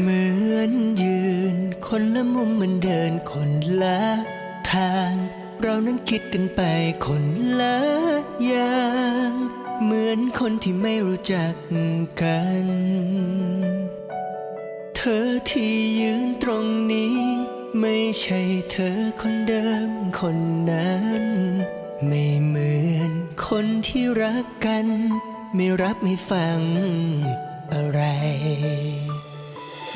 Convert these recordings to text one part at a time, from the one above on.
เหมือนยืน คนละมุมมือนเดินคนละทาง เรานั้นคิดกันไปคนละอย่าง เหมือนคนที่ไม่รู้จักกัน เธอที่ยืนตรงนี้ ไม่ใช่เธอคนเดิมคนนั้น ไม่เหมือนคนที่รักกัน ไม่รับไม่ฟังอะไร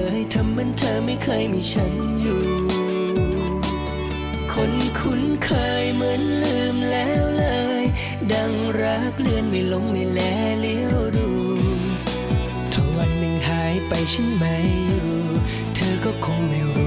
อ ไม่เคยมีฉันอยู่ คนคุ้นเคยเหมือนลืมแล้วเลย ดังรักเลื่อนไม่ลงไม่แลเลี้ยวดูถ้าวันหนึ่งหายไปฉันไม่อยู่ เธอก็คงไม่รู้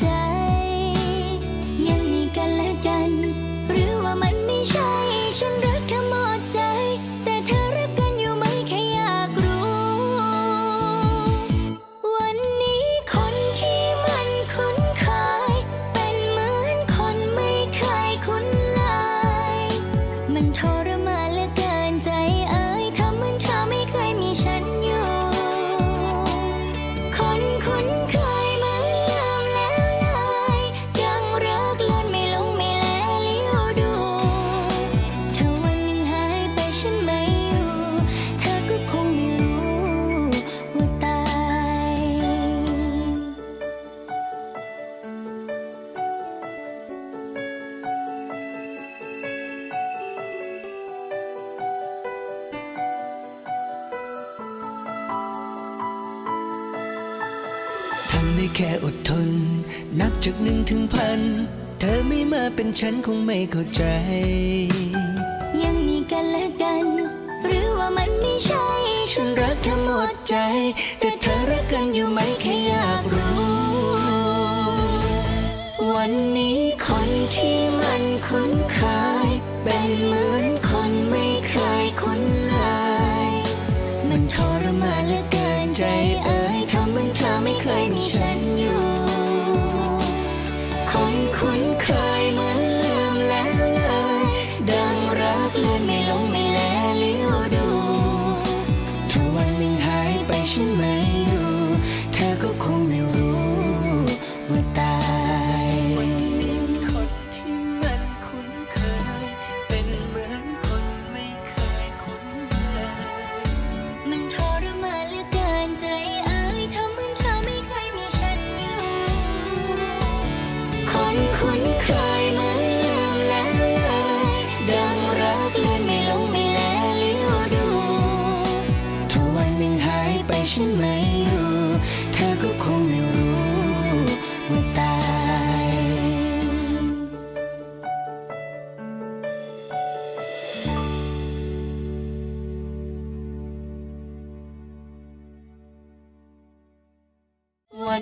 ใจ ยังมีกันและกัน หรือว่ามันไม่ใช่ ฉันรักเธอหมดใจ แต่เธอรักกันอยู่ไหมแค่อยากรู้ วันนี้คนที่มันคุ้นเคย เป็นเหมือนคนไม่เคยคุ้นเลยมันทำได้แค่อดทน นับจากหนึ่งถึงพัน เธอไม่มาเป็นฉันคงไม่เข้าใจ ยังมีกันและกัน หรือว่ามันไม่ใช่ ฉันรักเธอหมดใจ แต่เธอรักกันอยู่ไหมแค่อยากรู้ นคุ้นเคยเหมือนลืมแล้วดังรักเลือนไม่ลงไม่แลเลียวดูถ้าวันหนึ่งหายไปฉันไม่รู้ เธอก็คงไม่รู้